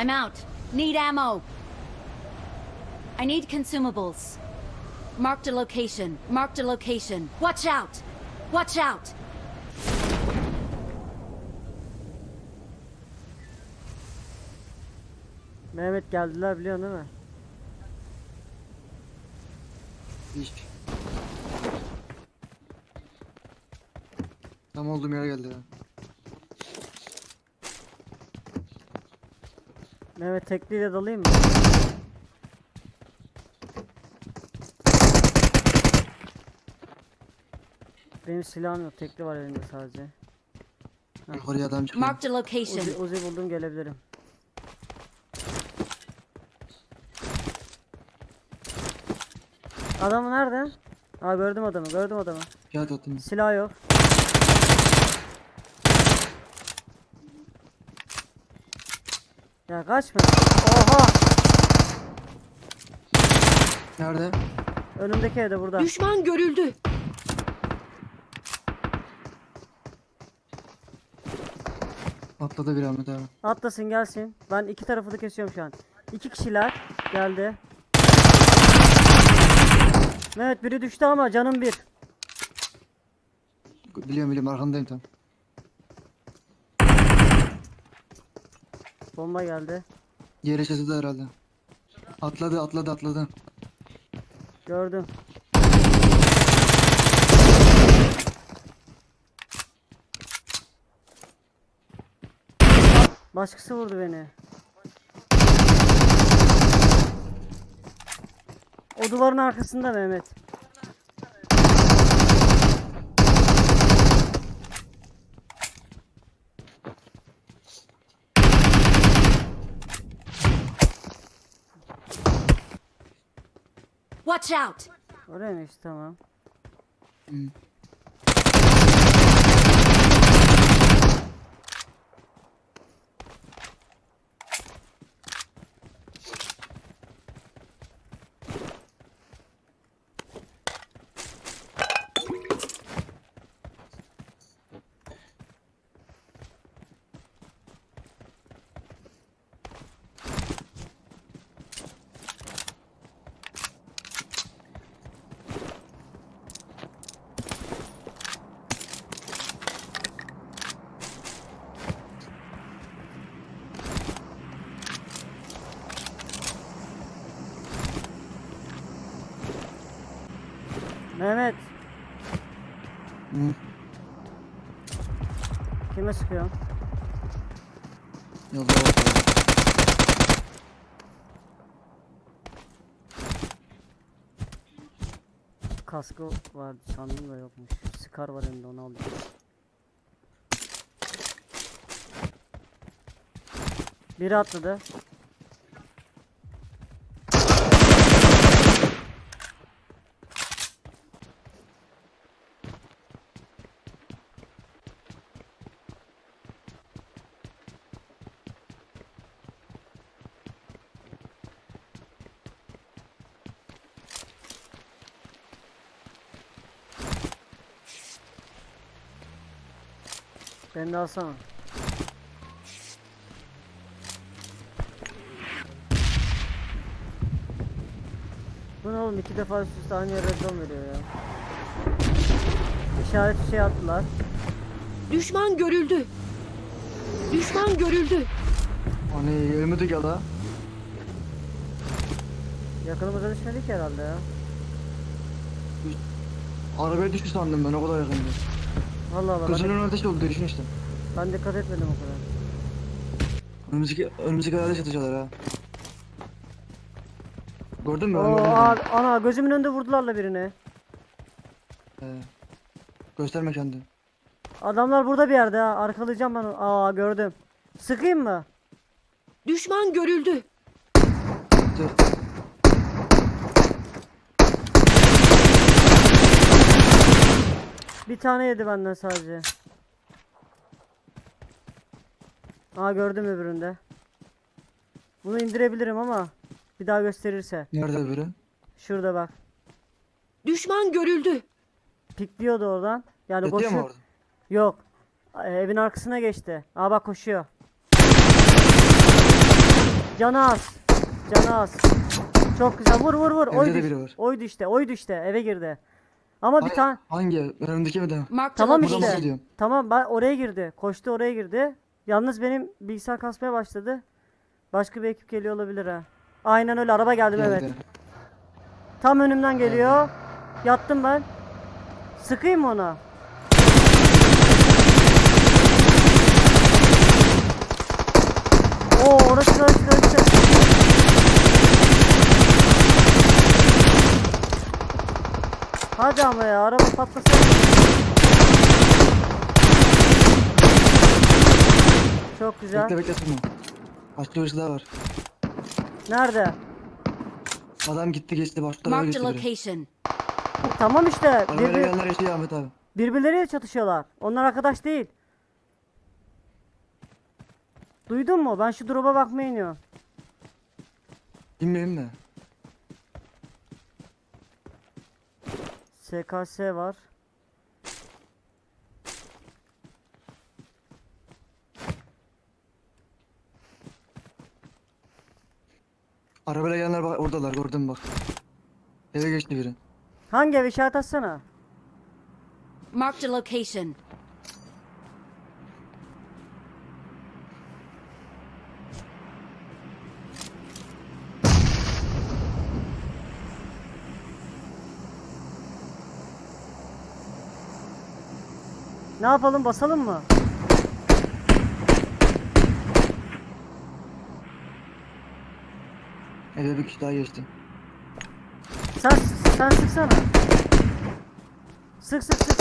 I'm out. Need ammo. I need consumables. Marked a location. Marked a location. Watch out! Watch out! Mehmet geldiler biliyorsun değil mi? Hiç. Tam olduğum yere geldi ya. Mehmet tekliyle dalayım mı? Benim silahım yok. Tekli var elimde sadece. Yukarıya adam çıkıyor. Marked a location. Uzi, Uzi buldum gelebilirim. Adamı nerede? Aa gördüm adamı. Gördüm adamı. Kağıt attım. Silah yok. Ya kaçma. Oha! Nerede? Önümdeki evde burada. Düşman görüldü. Atladı bir Ahmet abi. Atlasın gelsin. Ben iki tarafı da kesiyorum şu an. İki kişiler geldi. Evet biri düştü ama canım bir. Biliyorum biliyorum arkandayım tam. Bomba geldi. Yere çatıda herhalde. Atladı atladı atladı. Gördüm. Başkası vurdu beni. O duvarın arkasında Mehmet. Watch out! Oraymış tamam. Hı. Mehmet Hı. kime sıkıyorsun? Yolda bak. Kaskı vardı sandım da yokmuş. Scar var elinde onu aldım. Biri atladı. Beni de alsana. Bu ne oğlum iki defa üst üste aynı yere redon veriyor ya. İşaret bir şey attılar. Düşman görüldü. Düşman görüldü. Hani ölmedik ya la. Yakınımıza düşmedik herhalde ya. Arabaya düştü sandım ben o kadar yakındı. Vallahi Allah ben, Gözünün önüne ateş oldu düşün işte. ben dikkat etmedim o kadar. Önümüzdeki, önümüzdeki ateş atacaklar ha. Gördün mü? Oo, abi, ana gözümün önünde vurdular la birini. He. Gösterme kendini. Adamlar burada bir yerde ha. Arkalayacağım ben onu. Aa gördüm. Sıkayım mı? Düşman görüldü. Dur. Bir tane yedi benden sadece. Aa gördüm öbüründe. Bunu indirebilirim ama bir daha gösterirse. Nerede biri? Şurada bak. Düşman görüldü. Pikliyordu oradan. Yani mu koşuyor. orada? Yok. Ee, Evin arkasına geçti. Aa bak koşuyor. Canı az. Canı az. Çok güzel. Vur vur vur. Evde Oy de düş. biri var. Oy düştü. Oy düştü. Eve girdi. Ama bir Hayır, tane Hangi? Önümdeki mi de? Marked a Tamam Buradan işte. location. gidiyorum. Tamam ben oraya girdi. Koştu oraya girdi. Yalnız benim bilgisayar kasmaya başladı. Başka bir ekip geliyor olabilir ha. Aynen öyle araba geldi Mehmet. Geldi. Tam önümden geliyor. Yattım ben. Sıkayım mı ona? Hadi ama ya araba patlasın. Çok güzel. Bekle bekle tutma. Başka birisi daha var. Nerede? Adam gitti geçti başka araba Marked a geçti biri. location. Tamam işte. Arabayla Birbir, gelenler yaşıyor Ahmet abi. birbirleriyle çatışıyorlar. Onlar arkadaş değil. Duydun mu? Ben şu drop'a bakmaya iniyorum. Bilmiyorum da. SKS var. Arabayla gelenler bak oradalar gördüm bak. Eve geçti biri. Hangi ev işaret atsana. Marked a location. Ne yapalım basalım mı? Eve bir kişi daha geçti. Sen sen sıksana. Sık sık sık.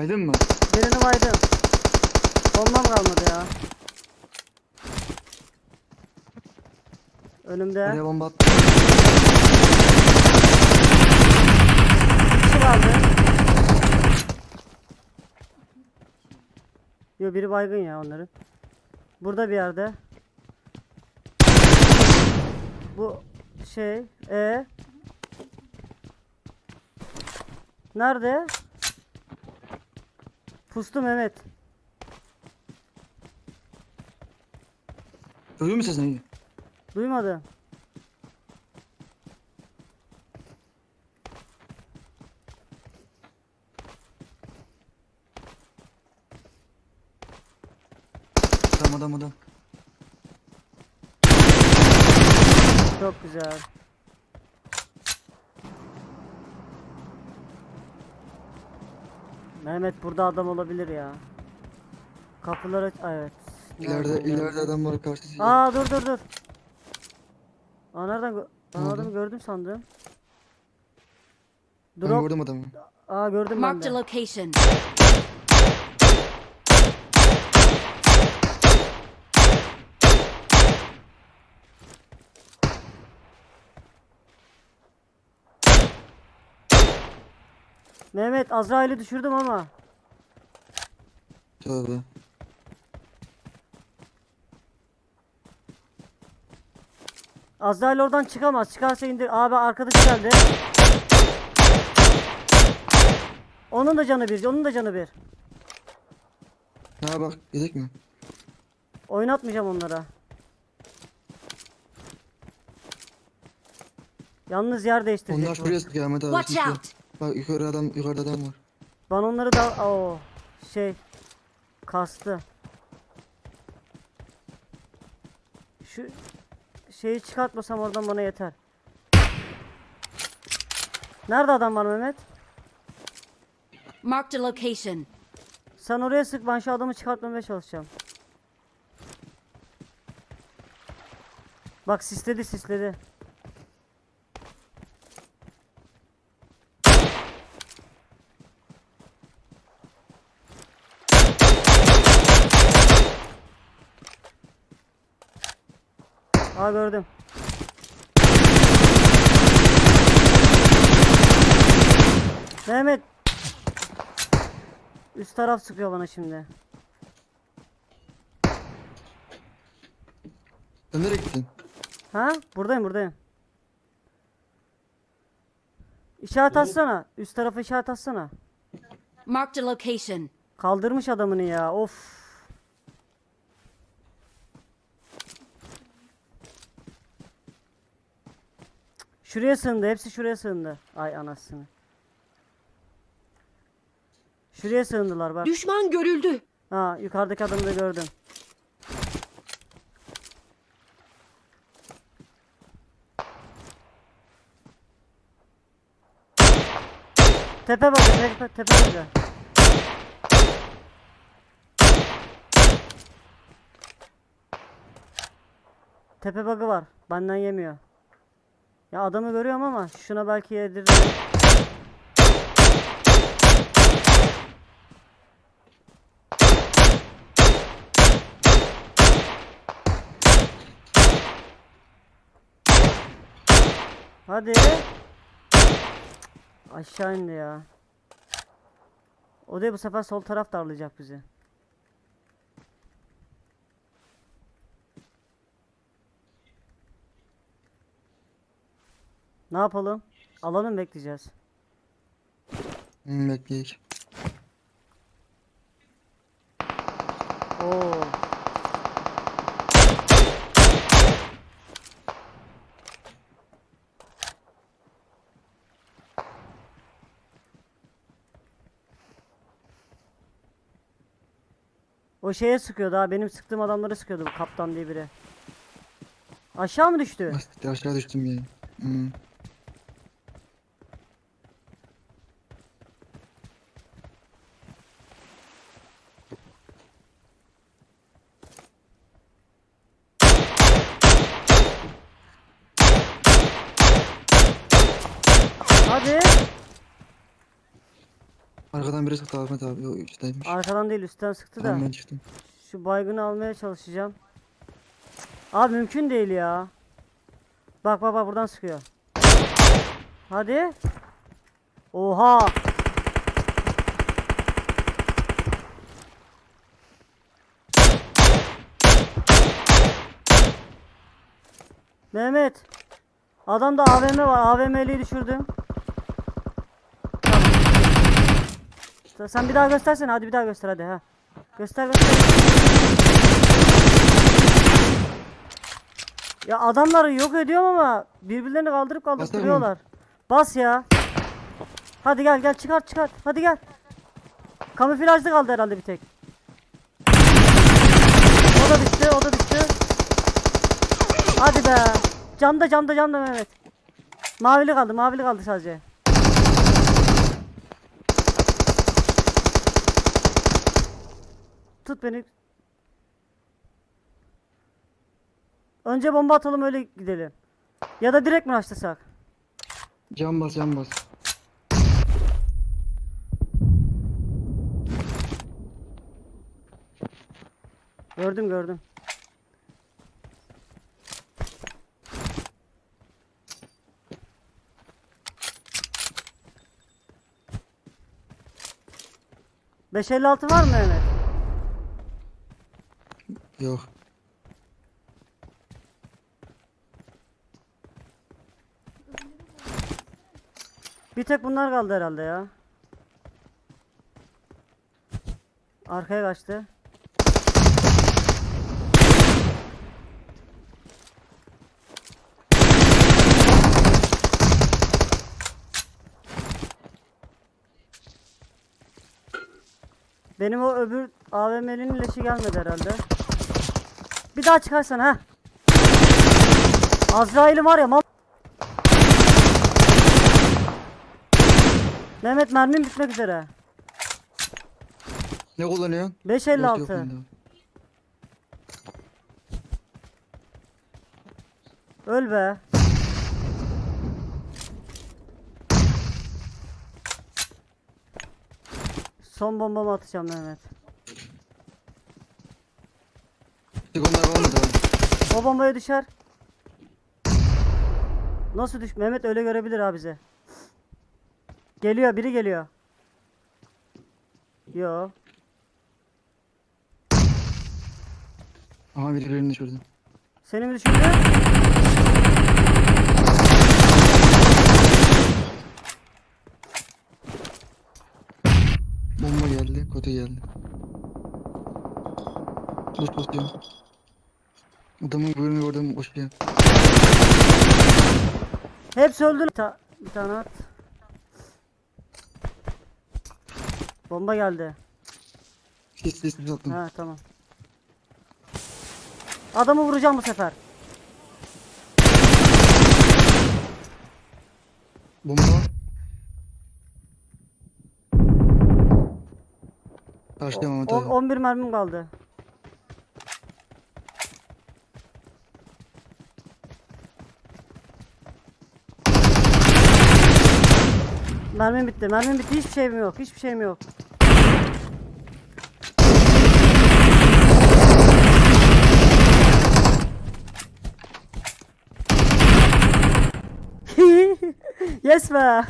Baydın mı? Birini baydım. Bombam kalmadı ya. Önümde. Oraya bomba attı. kişi vardı. Yo biri baygın ya onların. Burada bir yerde. Bu şey e Nerede? Pustu Mehmet. Duyuyor musun sesini? Duymadı. Adam adam adam. Çok güzel. Mehmet burada adam olabilir ya. Kapıları aç- evet. İleride Nerede, ileride nerede? adam var karşısı. Aa dur dur dur. Aa nereden ben o adamı gördüm sandım. ben Drop. gördüm adamı. Aa gördüm ben Marked a de. location. Mehmet Azrail'i düşürdüm ama. Tövbe. Azrail oradan çıkamaz. Çıkarsa indir. Abi arkadaş geldi. Onun da canı bir. Onun da canı bir. Ha bak yedik mi? Oynatmayacağım onlara. Yalnız yer değiştirecek. Onlar şuraya sıkıyor Ahmet abi. Watch out. Bak yukarı adam yukarıda adam var. Ben onları da o şey kastı. Şu şeyi çıkartmasam oradan bana yeter. Nerede adam var Mehmet? Marked a location. Sen oraya sık ben şu adamı çıkartmamaya çalışacağım. Bak sisledi sisledi. Aa gördüm. Mehmet. Üst taraf sıkıyor bana şimdi. Sen nereye gittin? Ha? Buradayım buradayım. İşaret atsana. Üst tarafa işaret atsana. Marked a location. Kaldırmış adamını ya. Of. Şuraya sığındı. Hepsi şuraya sığındı. Ay anasını. Şuraya sığındılar bak. Düşman görüldü. Ha yukarıdaki adamı da gördüm. Tepe bakın tepe tepe bakın. Tepe bug'ı var. Benden yemiyor. Ya adamı görüyorum ama şuna belki yediririm. Hadi. Aşağı indi ya. O da bu sefer sol taraf darlayacak bizi. Ne yapalım? Alanı mı bekleyeceğiz? Hmm, bekleyek. Oo. O şeye sıkıyordu ha. Benim sıktığım adamları sıkıyordu bu kaptan diye biri. Aşağı mı düştü? Aşağı düştüm ya. Hmm. Hadi. Arkadan biri sıktı Ahmet abi. O üstteymiş. Arkadan değil üstten sıktı da. Tamam ben çıktım. Şu baygını almaya çalışacağım. Abi mümkün değil ya. Bak bak bak buradan sıkıyor. Hadi. Oha. Mehmet. Adamda AVM var. AVM'liyi düşürdüm. Tamam. Sen bir daha göstersene. Hadi bir daha göster hadi ha. Göster göster. Ya adamları yok ediyorum ama birbirlerini kaldırıp kaldırıp Basar mı? duruyorlar. Bas ya. Hadi gel gel çıkart çıkart. Hadi gel. Kamuflajlı kaldı herhalde bir tek. O da düştü, o da düştü. Hadi be. Camda camda camda Mehmet. Mavili kaldı, mavili kaldı sadece. Tut beni. Önce bomba atalım öyle gidelim. Ya da direkt mi açlasak? Can bas can bas. Gördüm gördüm. Beş elli altı var mı Mehmet? Yok. Bir tek bunlar kaldı herhalde ya. Arkaya kaçtı. Benim o öbür AVM'nin leşi gelmedi herhalde. Bir daha çıkarsan ha. Azrail'im var ya mal. Mehmet mermim bitmek üzere. Ne kullanıyorsun? 556. Yok, yok bende. Öl be. Son bombamı atacağım Mehmet. Tek onlar kalmadı abi. O bombaya düşer. Nasıl düş? Mehmet öyle görebilir ha bize. Geliyor, biri geliyor. Yo. Aha biri birini düşürdü. Seni mi düşürdü? Bomba geldi. Kote geldi. Dur basıyorum. Adamın bölümü gördüm koşuyor. Hepsi öldü. Bir, ta- bir tane at. Bomba geldi. Sesli sesli attım. Ha tamam. Adamı vuracağım bu sefer. Bomba. Abi. 11 mermim kaldı. Mermim bitti. Mermim bitti. Hiçbir şeyim yok. Hiçbir şeyim yok. yes be.